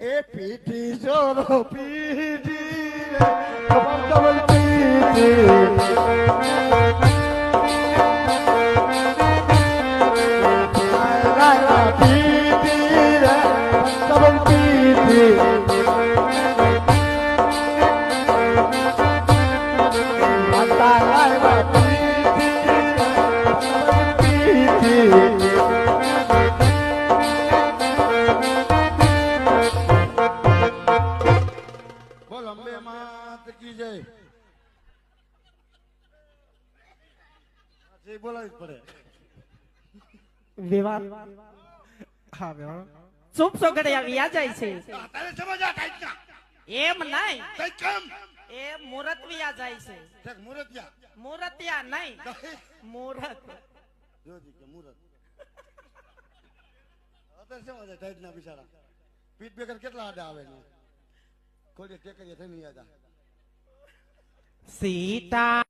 এ PT জোর PT double PT Bye. Ambe માત કી જય. જે બોલાવી પડે. વિવાદ. હા વિવાહ શુભ સોગડિયા વ્યા જાય છે. તારે સમજા આ ના એમ નહીં. કઈ કેમ? એ મુરતિયા જાય છે. ઠેક મુરતિયા. મુરતિયા નહીં. મુરત. જોજી કે મુરત. અત્યારે સમજા ટાઈટ ના બિચારા? પીટ બેકર કેટલા આડા આવે ને Sita.